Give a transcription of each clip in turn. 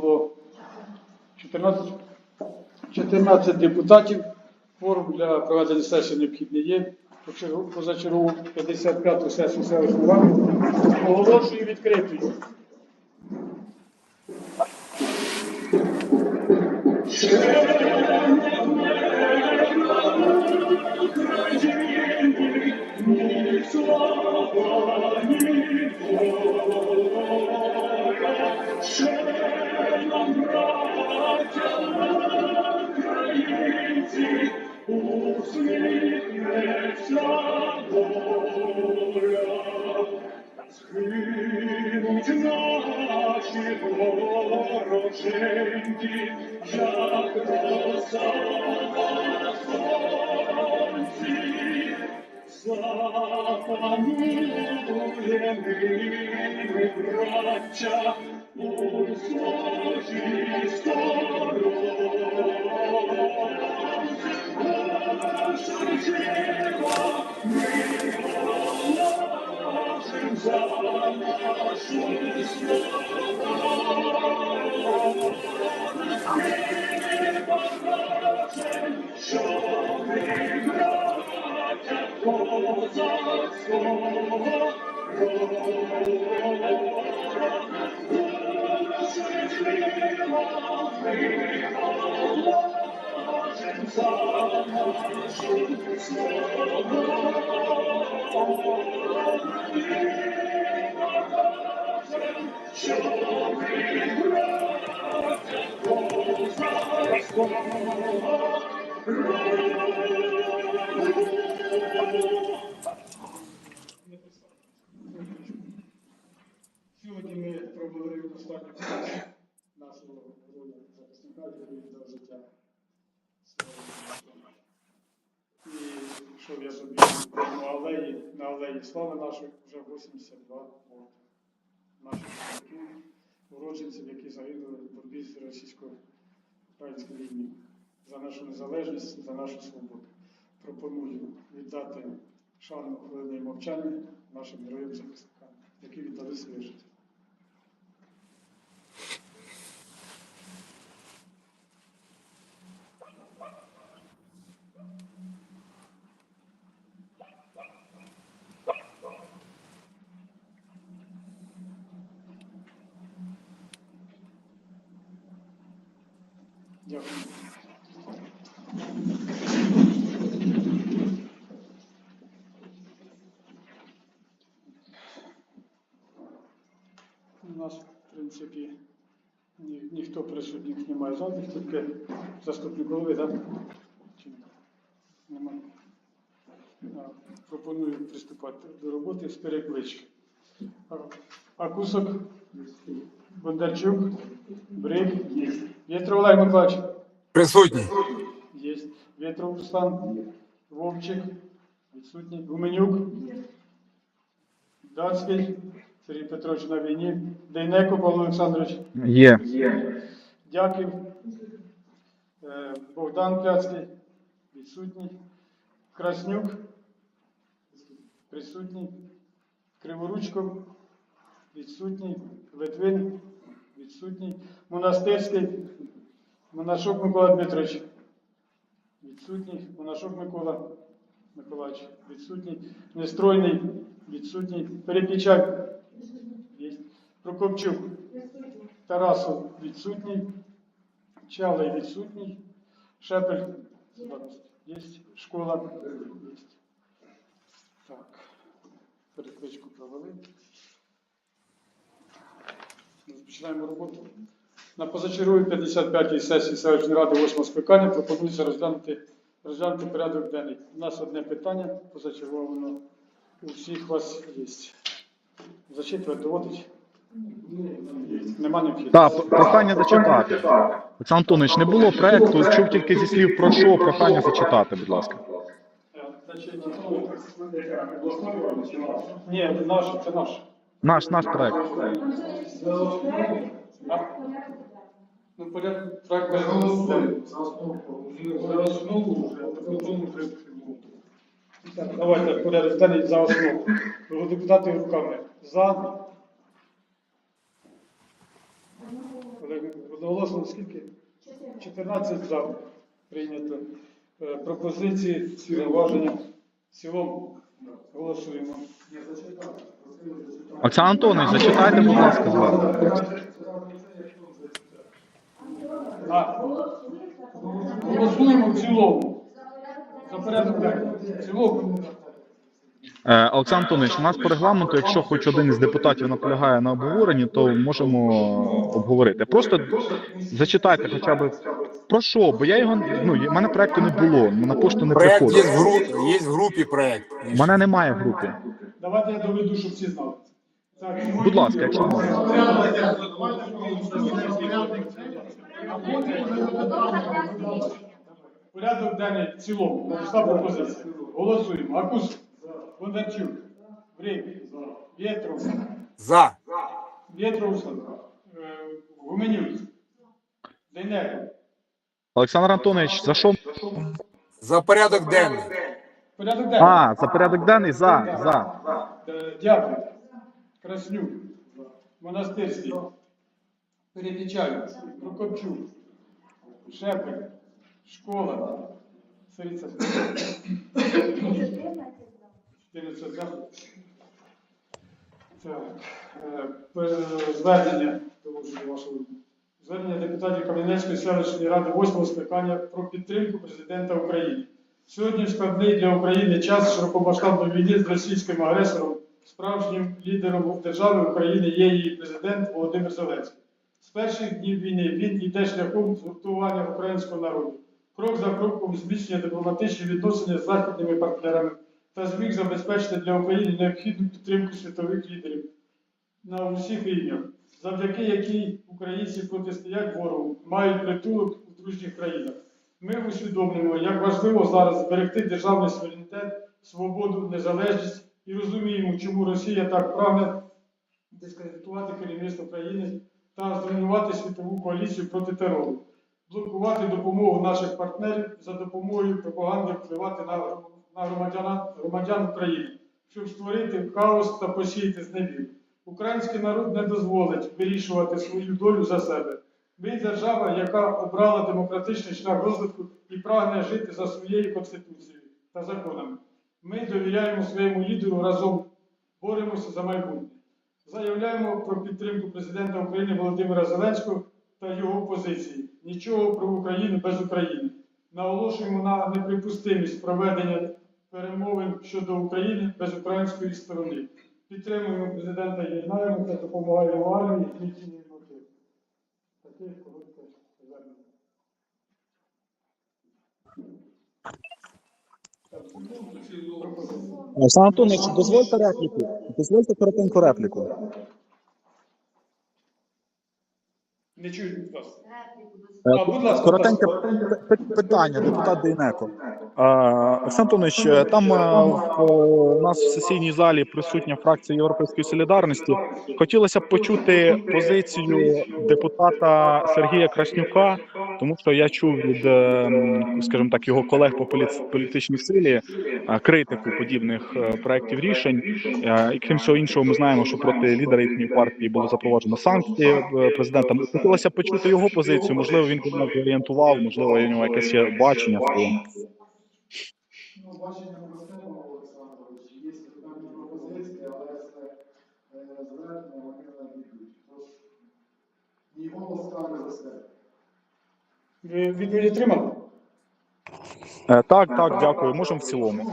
було 14, 14 депутатів. Форум для проведення сесії необхідний є. Позачергову 55-ту сесію селищної ради оголошую відкритою. Згинуть вороженьки, як роса на сонці. Запанує ми, браття, у своїй сторонці. Наша жива, за нашу Сьогодні ми проговорили достатньо нашого героя захисника, який віддав життя. І йшов я собі на алеї, на алеї слави нашої вже 82 роки. Наших які загинули в боротьбі з російсько-українською війні за нашу незалежність, за нашу свободу. Пропоную віддати шану хвилини мовчання нашим героям захисникам, які віддали своє життя. У нас, в принципі, ні, ніхто присутніх немає жодних, тільки заступник голови, так? Немає. Пропоную приступати до роботи з переклички. Акусок, Бондарчук, Брик, Вєтров Олег Миколаївич. Присутній. Є. Вєтров Руслан, Вовчик, відсутній. Гуменюк, Дацький, Сергій Петрович на війні, Дейнеко Павло Олександрович, Є. Дяків, Е, Богдан Кляцький, відсутній, Краснюк, присутній, Криворучко, відсутній, Литвин, відсутній, Монастирський, Монашок Микола Дмитрович, відсутній, Монашок Микола Миколаївич, відсутній, Нестройний, відсутній, Перепічак, є. Прокопчук, Тарасов, відсутній, Чалий. Відсутній, Шепель, є, школа, є. Так, перекличку провели. Розпочинаємо роботу. На позачерговій 55-й сесії селищної ради 8 скликання пропонується розглянути, розглянути порядок денний. У нас одне питання позачергове, воно у всіх вас є. Зачитувати доводить? Нема необхідності. Так, прохання зачитати. Олександр Антонович, не було проекту, чув тільки зі слів про що, прохання зачитати, будь ласка. Ні, наш, це наш. Наш наш проект. А? Ну, порядок, проект без голосу. За основу вже, а потім вже. Так, Давайте порядок денний за основу. Депутати руками. За. Одноголосно скільки? 14 за прийнято. Е, Пропозиції, зауваження в цілому. Голосуємо. Олександр Антонович, зачитайте, будь ласка, звернення. А, Голосуємо в цілому. За порядок денний. В цілому. Е, Олександр Антонович, у нас по регламенту, якщо хоч один із депутатів наполягає на обговоренні, то можемо обговорити. Просто зачитайте хоча б про що, бо я його ну, в мене проекту не було, на пошту не Проект є в, приходив. гру... є в групі проект. У мене немає в групі. Давайте я доведу, щоб всі знали. Так, Будь ласка, якщо можна. Порядок денний в цілому. Надійшла пропозиція. Голосуємо. Акус, Бондарчук, Брик, Вєтров, За. Вєтровсон, е, Гуменюк, Дейнеко. Олександр Антонович, за що? За порядок денний. Порядок денний. А, за порядок денний, за, за. Е, Дякую. Краснюк, Монастирський, Перепічаєв, Прокопчук, Шепер, Школа, Сириця. 14 за. Так. е, Звернення, тому що вашого звернення депутатів Кам'янецької селищної ради 8 скликання про підтримку президента України. Сьогодні складний для України час широкомасштабної війни з російським агресором, справжнім лідером держави України є її президент Володимир Зеленський. З перших днів війни він йде шляхом згуртування українського народу, крок за кроком зміцнює дипломатичні відносини з західними партнерами та зміг забезпечити для України необхідну підтримку світових лідерів на усіх рівнях, завдяки якій українці протистоять ворогу, мають притулок у дружніх країнах. Ми усвідомлюємо, як важливо зараз зберегти державний суверенітет, свободу, незалежність і розуміємо, чому Росія так прагне дискредитувати керівництво країни та зруйнувати світову коаліцію проти терору, блокувати допомогу наших партнерів за допомогою пропаганди впливати на, на громадян, громадян України, щоб створити хаос та посіяти зневір. Український народ не дозволить вирішувати свою долю за себе. Ми держава, яка обрала демократичний шлях розвитку і прагне жити за своєю конституцією та законами. Ми довіряємо своєму лідеру разом, боремося за майбутнє. Заявляємо про підтримку президента України Володимира Зеленського та його позиції. Нічого про Україну без України. Наголошуємо на неприпустимість проведення перемовин щодо України без української сторони. Підтримуємо президента і єднаємося, допомагаємо армії і. Таке коротке. Олександр Антонович, дозвольте репліку. Дозвольте коротеньку репліку. Не чую вас. Е, А, будь ласка, Коротеньке питання, депутат Дейнеко. Олександр Антонович, е, там е, у нас в сесійній залі присутня фракція Європейської солідарності. Хотілося б почути позицію депутата Сергія Краснюка, тому що я чув від, е, скажімо так, його колег по політичній силі критику подібних проєктів рішень. І крім всього іншого, ми знаємо, що проти лідера їхньої партії було запроваджено санкції президентом. Хотілося б почути його позицію. Можливо, він мене зорієнтував, можливо, у нього якесь є бачення Ну, бачення простого, Олександрович, є певні пропозиції, але це е, звернення вони не йдуть. Тож, мій голос каже за себе. Ви відповідь отримали? Е, Так, так, дякую. Можемо в цілому.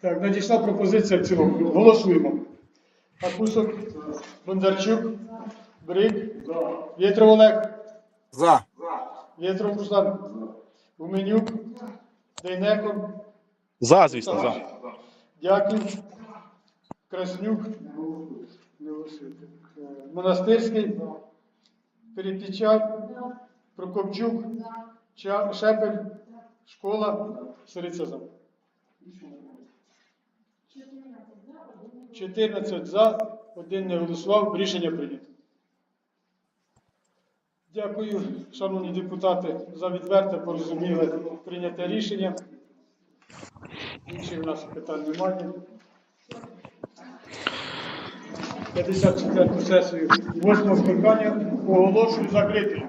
Так, надійшла пропозиція в цілому. Голосуємо. Акусов, Бондарчук, Брик, Вєтров Олег, За. Вєтров Руслан, Гуменюк, Дейнеко, За, звісно, за. Дяків, Краснюк, Монастирський, Перепічав, Прокопчук, Шепель, Школа, Сириця за. 14 за, один не голосував, рішення прийнято. Дякую, шановні депутати, за відверте, порозуміле прийняте рішення. Інших в нас питань немає. 54 сесію восьмого скликання оголошую закритою.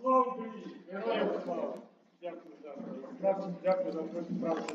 Слава Україні! Героям слава! Дякую за дякую за працю.